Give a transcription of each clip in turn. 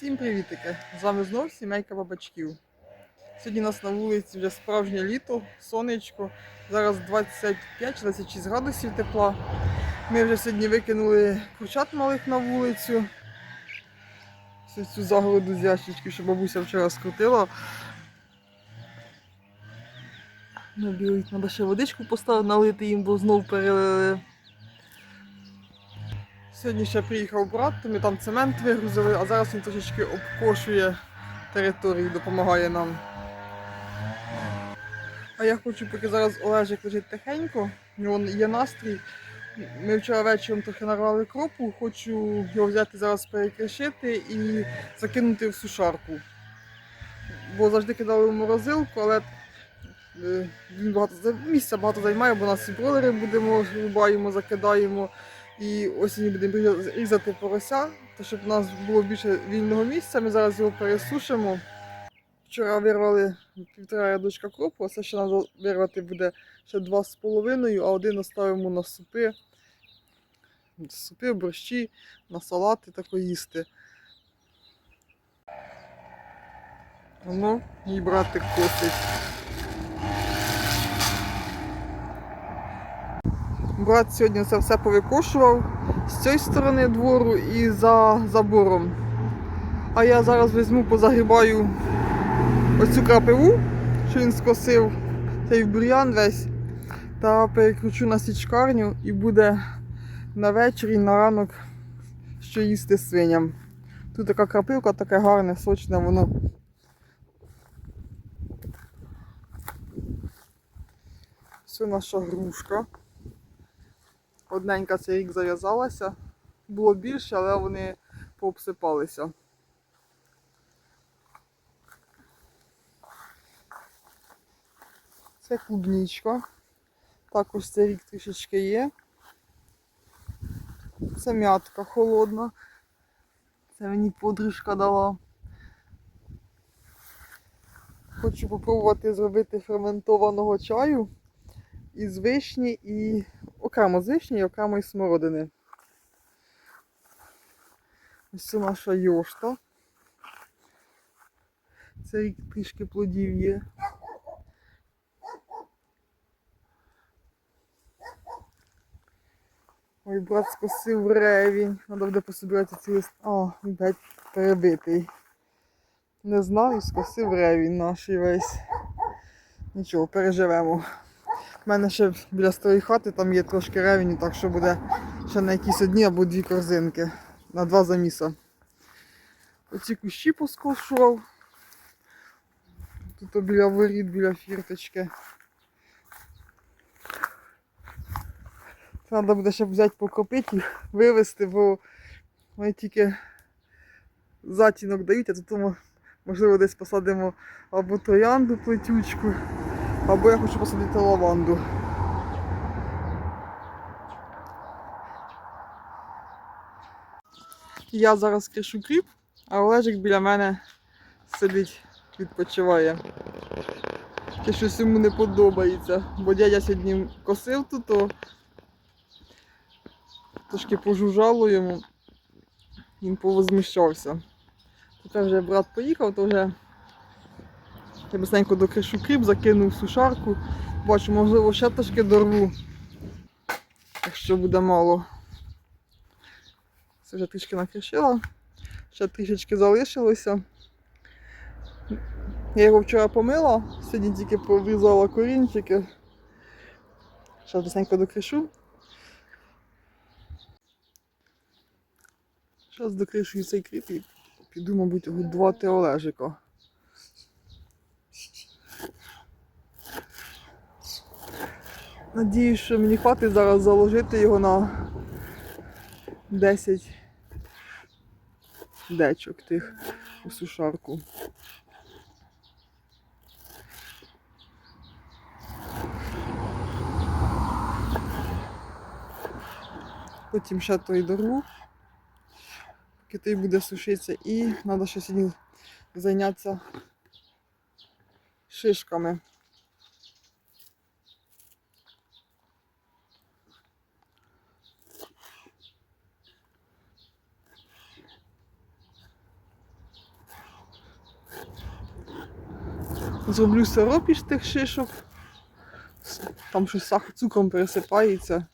Всім привітики! З вами знов сімейка бабачків. Сьогодні у нас на вулиці вже справжнє літо, сонечко. Зараз 25-26 градусів тепла. Ми вже сьогодні викинули курчат малих на вулицю. Всю цю загороду з ящички, що бабуся вчора скрутила. Білий, треба ще водичку поставити, налити їм, бо знов перелили. Сьогодні ще приїхав брат, то ми там цемент вигрузили, а зараз він трошечки обкошує територію, допомагає нам. А я хочу, поки зараз Олежик лежить тихенько, у нього є настрій. Ми вчора вечором трохи нарвали кропу, хочу його взяти зараз перекришити і закинути в сушарку. Бо завжди кидали в морозилку, але е, він багато місця багато займає, бо нас і бролери будемо, рубаємо, закидаємо. І осінь будемо різати порося, то щоб у нас було більше вільного місця, ми зараз його пересушимо. Вчора вирвали півтора рядочка кропу, це ще треба вирвати буде ще два з половиною, а один оставимо на супи. Супи, борщі, на салати тако їсти. Воно, мій братик косить. Брат сьогодні це все повикошував з цієї сторони двору і за забором. А я зараз візьму, позагрібаю оцю крапиву, що він скосив, цей бур'ян весь, та перекручу на січкарню і буде на вечір і на ранок що їсти свиням. Тут така крапивка, таке гарне, сочне воно. Все наша грушка. Одненька цей рік зав'язалася. Було більше, але вони пообсипалися. Це клубничка. Також цей рік трішечки є. Це м'ятка холодна. Це мені подружка дала. Хочу попробувати зробити ферментованого чаю із вишні і окремо з вишні і окремо із смородини. Ось це наша йошта. Це рік трішки плодів є. Ой, брат скосив ревінь. Треба буде пособирати ці лист. Він геть перебитий. Не знаю, скосив ревінь наш весь. Нічого, переживемо. У мене ще біля старої хати там є трошки ревеню, так що буде ще на якісь одні або дві корзинки. На два заміса. Оці кущі поскошував. Тут біля воріт, біля фірточки. Треба буде ще взяти покропити їх, вивезти, бо вони тільки затінок дають, а тут можливо десь посадимо або троянду плетючку, або я хочу посадити лаванду. Я зараз кришу кріп, а Олежик біля мене сидить, відпочиває. Чи щось йому не подобається, бо дядя сьогодні косив тут, то трошки пожужжало йому, він повозмущався. Тепер вже брат поїхав, то вже я быстренько докришу кріп, закинув сушарку. Бачу, можливо, ще трошки дорву, якщо буде мало. Це вже трішки накришила, ще трішечки залишилося. Я його вчора помила, сьогодні тільки поврізала корінчики. Зараз быстренько докришу. Зараз докришую цей кріп і піду, мабуть, годувати Олежика. Надіюсь, що мені хватить зараз заложити його на 10 дечок тих у сушарку. Потім ще той дорву, поки той буде сушитися, і треба ще сьогодні зайнятися шишками. Зроблю сироп із тих шишок. Там щось сах- цукром пересипається.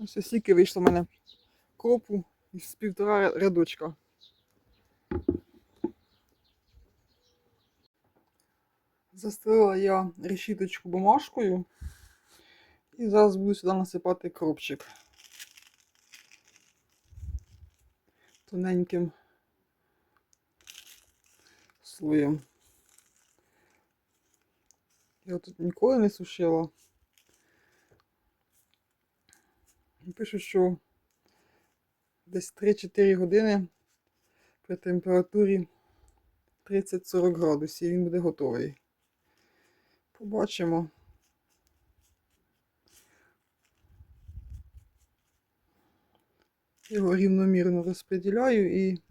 Ось стільки вийшло в мене кропу із півтора рядочка. Застелила я решіточку бумажкою і зараз буду сюди насипати кропчик. Тоненьким слоєм. Я тут ніколи не сушила. Пишуть, що десь 3-4 години при температурі 30-40 градусів він буде готовий. Побачимо. Його рівномірно розподіляю і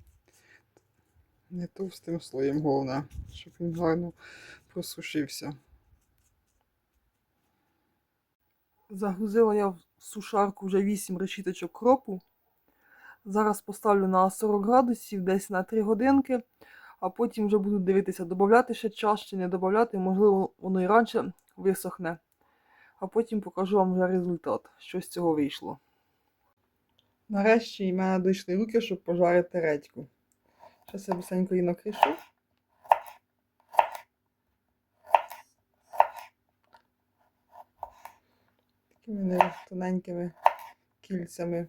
не товстим слоєм головне, щоб він гарно просушився. Загрузила я в сушарку вже 8 решіточок кропу. Зараз поставлю на 40 градусів, десь на 3 годинки, а потім вже буду дивитися, додати ще час чи не додати, можливо, воно і раніше висохне. А потім покажу вам вже результат, що з цього вийшло. Нарешті в мене дійшли руки, щоб пожарити редьку. Зараз я быстренько її накришу. Такими не- тоненькими кільцями.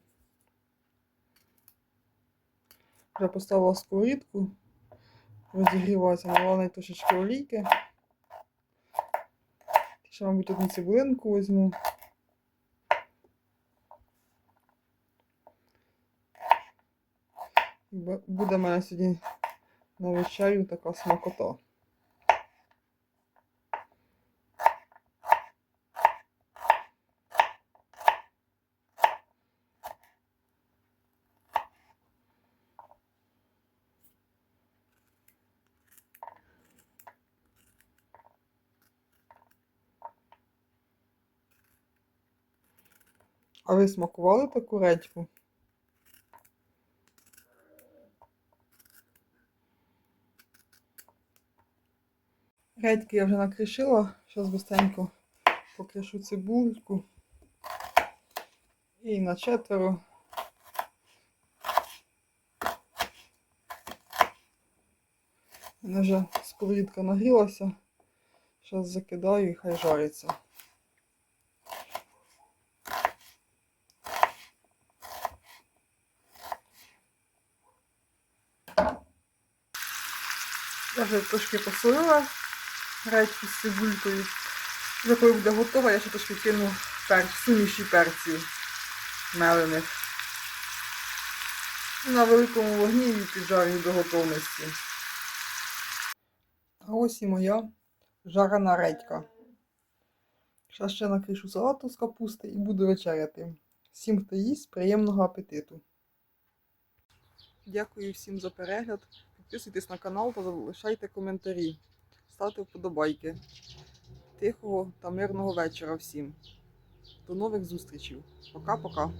Вже поставила сковорідку, на неї трошечки олійки. Ще, мабуть, одну цибулинку візьму. Буде в мене сьогодні на вечерю така смакота. А ви смакували таку редьку? Редьки я вже накришила. Зараз быстренько покришу цибульку. І на четверо. У мене вже сковорідка нагрілася. Зараз закидаю і хай жариться. Я вже трошки посолила редьку з цибулькою. Вже коли буде готова, я ще трошки кину перч, суміші перців мелених. На великому вогні її піджарю до готовності. А ось і моя жарена редька. Зараз ще накришу салату з капусти і буду вечеряти. Всім, хто їсть, приємного апетиту. Дякую всім за перегляд. Підписуйтесь на канал та залишайте коментарі. Ставте вподобайки. Тихого та мирного вечора всім. До нових зустрічей. Пока-пока.